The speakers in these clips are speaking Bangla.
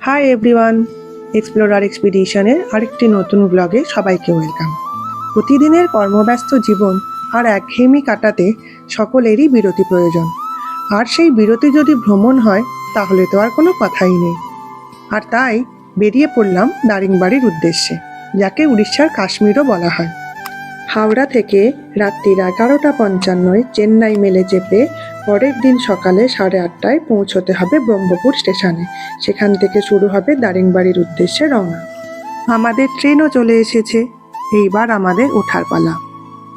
হাই এভরিওয়ান এক্সপ্লোরার এক্সপিডিশনের আরেকটি নতুন ব্লগে সবাইকে ওয়েলকাম প্রতিদিনের কর্মব্যস্ত জীবন আর একঘেয়েমি কাটাতে সকলেরই বিরতি প্রয়োজন। আর সেই বিরতি যদি ভ্রমণ হয়, তাহলে তো আর কোনো কথাই নেই। আর তাই বেরিয়ে পড়লাম দারিংবাড়ির উদ্দেশ্যে, যাকে উড়িষ্যার কাশ্মীরও বলা হয়। হাওড়া থেকে রাত্রির এগারোটা পঞ্চান্নয় চেন্নাই মেলে চেপে পরের দিন সকালে সাড়ে আটটায় পৌঁছতে হবে ব্রহ্মপুর স্টেশনে। সেখান থেকে শুরু হবে দারিংবাড়ির উদ্দেশ্যে রওনা। আমাদের ট্রেনও চলে এসেছে। এইবার আমাদের ওঠার পালা।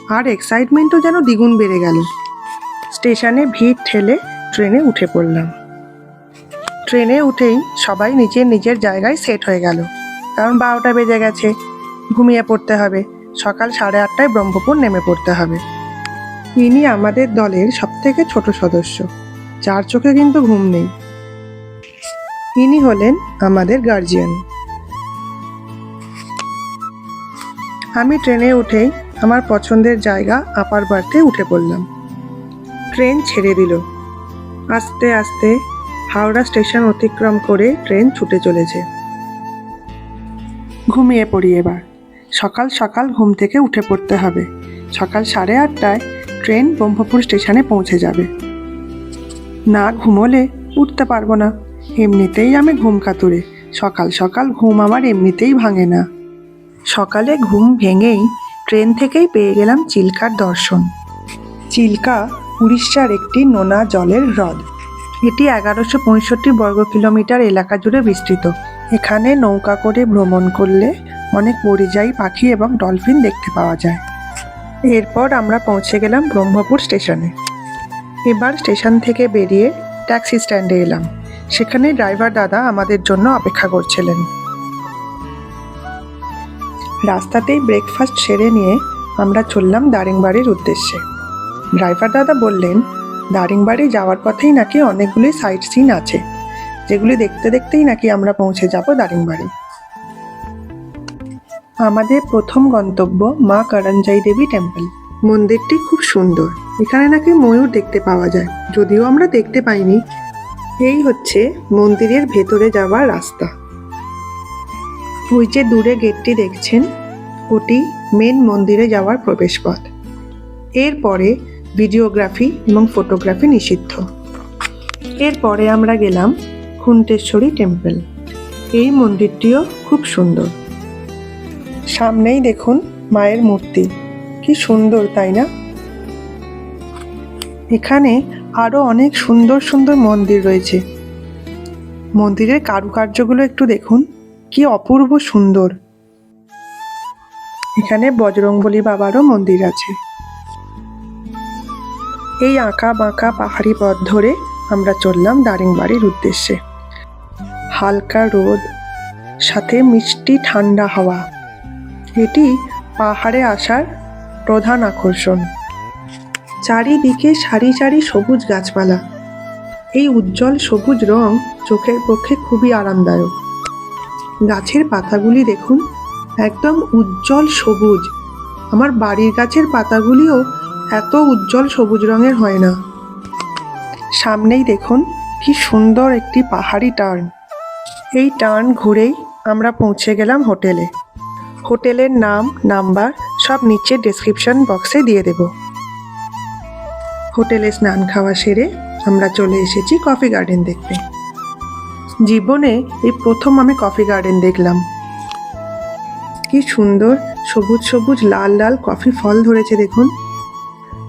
আর এক্সাইটমেন্টও যেন দ্বিগুণ বেড়ে গেল। স্টেশনে ভিড় ঠেলে ট্রেনে উঠে পড়লাম। ট্রেনে উঠেই সবাই নিজের নিজের জায়গায় সেট হয়ে গেল। কারণ বারোটা বেজে গেছে। ঘুমিয়ে পড়তে হবে। সকাল সাড়ে আটটায় ব্রহ্মপুর নেমে পড়তে হবে। ইনি আমাদের দলের সবথেকে ছোট সদস্য। যার চোখে কিন্তু ঘুম নেই। ইনি হলেন আমাদের গার্জিয়ান আমি ট্রেনে উঠেই আমার পছন্দের জায়গা আপার বার্থে উঠে পড়লাম। ট্রেন ছেড়ে দিল। আস্তে আস্তে হাওড়া স্টেশন অতিক্রম করে ট্রেন ছুটে চলেছে। ঘুমিয়ে পড়ি এবার। সকাল সকাল ঘুম থেকে উঠে পড়তে হবে। সকাল সাড়ে আটটায় ট্রেন ব্রহ্মপুর স্টেশনে পৌঁছে যাবে। না ঘুমোলে উঠতে পারব না। এমনিতেই আমি ঘুম কাতুরে। সকাল সকাল ঘুম আমার এমনিতেই ভাঙে না। সকালে ঘুম ভেঙেই ট্রেন থেকেই পেয়ে গেলাম চিল্কার দর্শন। চিল্কা উড়িষ্যার একটি নোনা জলের হ্রদ। এটি এগারোশো পঁয়ষট্টি বর্গ কিলোমিটার এলাকা জুড়ে বিস্তৃত। এখানে নৌকা করে ভ্রমণ করলে অনেক পরিযায়ী পাখি এবং ডলফিন দেখতে পাওয়া যায়। এরপর আমরা পৌঁছে গেলাম ব্রহ্মপুর স্টেশনে। এবার স্টেশন থেকে বেরিয়ে ট্যাক্সি স্ট্যান্ডে এলাম। সেখানে ড্রাইভার দাদা আমাদের জন্য অপেক্ষা করছিলেন। রাস্তাতেই ব্রেকফাস্ট সেরে নিয়ে আমরা চললাম দারিংবাড়ির উদ্দেশ্যে। ড্রাইভার দাদা বললেন, দারিংবাড়ি যাওয়ার পথেই নাকি অনেকগুলি সাইট সিন আছে, যেগুলি দেখতে দেখতেই নাকি আমরা পৌঁছে যাব দারিংবাড়ি। আমাদের প্রথম গন্তব্য মা করঞ্জাই দেবী টেম্পল মন্দিরটি খুব সুন্দর। এখানে নাকি ময়ূর দেখতে পাওয়া যায়। যদিও আমরা দেখতে পাইনি, এই হচ্ছে মন্দিরের ভেতরে যাওয়ার রাস্তা। ওই যে দূরে গেটটি দেখছেন, ওটি মেন মন্দিরে যাওয়ার প্রবেশপথ। এরপরে ভিডিওগ্রাফি এবং ফটোগ্রাফি নিষিদ্ধ। এরপরে আমরা গেলাম খুন্তেশ্বরী টেম্পল এই মন্দিরটিও খুব সুন্দর। সামনেই দেখুন মায়ের মূর্তি। কি সুন্দর, তাই না? এখানে আরও অনেক সুন্দর সুন্দর মন্দির রয়েছে। মন্দিরের কারুকার্যগুলো একটু দেখুন। কি অপূর্ব সুন্দর। এখানে বজরংবলী বাবারও মন্দির আছে। এই আঁকা বাঁকা পাহাড়ি পথ ধরে আমরা চললাম দারিংবাড়ির উদ্দেশ্যে। হালকা রোদ, সাথে মিষ্টি ঠান্ডা হাওয়া। এটি পাহাড়ে আসার প্রধান আকর্ষণ। চারিদিকে সারি সারি সবুজ গাছপালা। এই উজ্জ্বল সবুজ রং চোখের পক্ষে খুবই আরামদায়ক। গাছের পাতাগুলি দেখুন, একদম উজ্জ্বল সবুজ। আমার বাড়ির গাছের পাতাগুলিও এত উজ্জ্বল সবুজ রঙের হয় না। সামনেই দেখুন, কি সুন্দর একটি পাহাড়ি টার্ন। এই টার্ন ঘুরেই আমরা পৌঁছে গেলাম হোটেলে। হোটেলের নাম, নাম্বার সব নিচে ডেসক্রিপশন বক্সে দিয়ে দেব। হোটেলে স্নান খাওয়া সেরে আমরা চলে এসেছি কফি গার্ডেন দেখতে। জীবনে এই প্রথম আমি কফি গার্ডেন দেখলাম। কি সুন্দর সবুজ সবুজ লাল লাল কফি ফল ধরেছে দেখুন।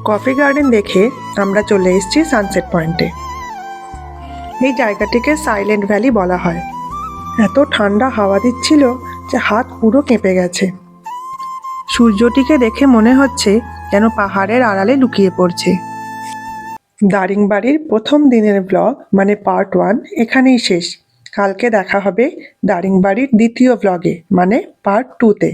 কফি গার্ডেন দেখে আমরা চলে এসেছি সানসেট পয়েন্টে এই জায়গাটিকে সাইলেন্ট ভ্যালি বলা হয়। এত ঠান্ডা হাওয়া দিচ্ছিল যে হাত পুরো কেঁপে গেছে। সূর্যটিকে দেখে মনে হচ্ছে যেন পাহাড়ের আড়ালে লুকিয়ে পড়ছে। দারিংবাড়ির প্রথম দিনের ব্লগ মানে পার্ট ওয়ান এখানেই শেষ। কালকে দেখা হবে দারিংবাড়ির দ্বিতীয় ব্লগে মানে পার্ট টুতে